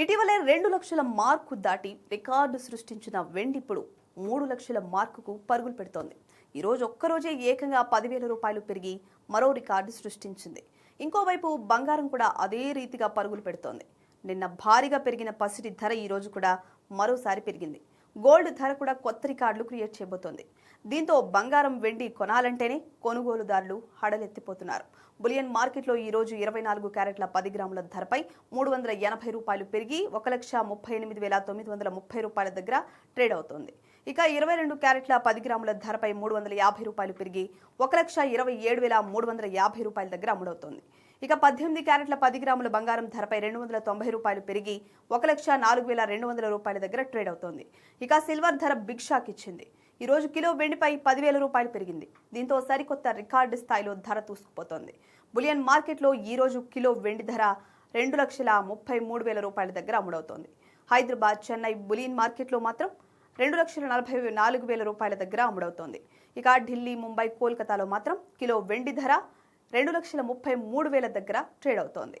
ఇటీవలే రెండు లక్షల మార్కు దాటి రికార్డు సృష్టించిన వెండి ఇప్పుడు మూడు లక్షల మార్కుకు పరుగులు పెడుతోంది. ఈరోజు ఒక్కరోజే ఏకంగా పదివేల రూపాయలు పెరిగి మరో రికార్డు సృష్టించింది. ఇంకోవైపు బంగారం కూడా అదే రీతిగా పరుగులు పెడుతోంది. నిన్న భారీగా పెరిగిన పసిడి ధర ఈరోజు కూడా మరోసారి పెరిగింది. గోల్డ్ ధర కూడా కొత్త రికార్డులు క్రియేట్ చేయబోతోంది. దీంతో బంగారం వెండి కొనాలంటేనే కొనుగోలుదారులు హడలెత్తిపోతున్నారు. బులియన్ మార్కెట్లో ఈ రోజు ఇరవై నాలుగు క్యారెట్ల పది గ్రాముల ధరపై మూడు వందల ఎనభై రూపాయలు పెరిగి ఒక లక్ష ముప్పై ఎనిమిది వేల తొమ్మిది వందల ముప్పై రూపాయల దగ్గర ట్రేడ్ అవుతోంది. ఇక ఇరవై రెండు క్యారెట్ల పది గ్రాముల ధరపై మూడు వందల యాభై రూపాయలు పెరిగి ఒక లక్ష ఇరవై ఏడు వేల మూడు వందల యాభై రూపాయల దగ్గర అమ్ముడవుతోంది. ఇక పద్దెనిమిది క్యారెట్ల పది గ్రాముల బంగారం ధరపై రెండు వందల తొంభై రూపాయలు పెరిగి ఒక లక్ష నాలుగు వేల రెండు వందల రూపాయల దగ్గర ట్రేడ్ అవుతోంది. ఇక సిల్వర్ ధర బిగ్ షాక్ ఇచ్చింది. ఈ రోజు కిలో వెండిపై పదివేల రూపాయలు పెరిగింది. దీంతో సరికొత్త రికార్డు స్థాయిలో ధర దూసుకుపోతోంది బులియన్ మార్కెట్లో ఈ రోజు కిలో వెండి ధర రెండు లక్షల ముప్పై మూడు వేల రూపాయల దగ్గర అమ్ముడవుతోంది. హైదరాబాద్ చెన్నై బులియన్ మార్కెట్లో మాత్రం రెండు లక్షల నలభై నాలుగు వేల రూపాయల దగ్గర అమ్ముడవుతోంది. ఇక ఢిల్లీ ముంబై కోల్కతాలో మాత్రం కిలో వెండి ధర రెండు లక్షల ముప్పై మూడు వేల దగ్గర ట్రేడ్ అవుతోంది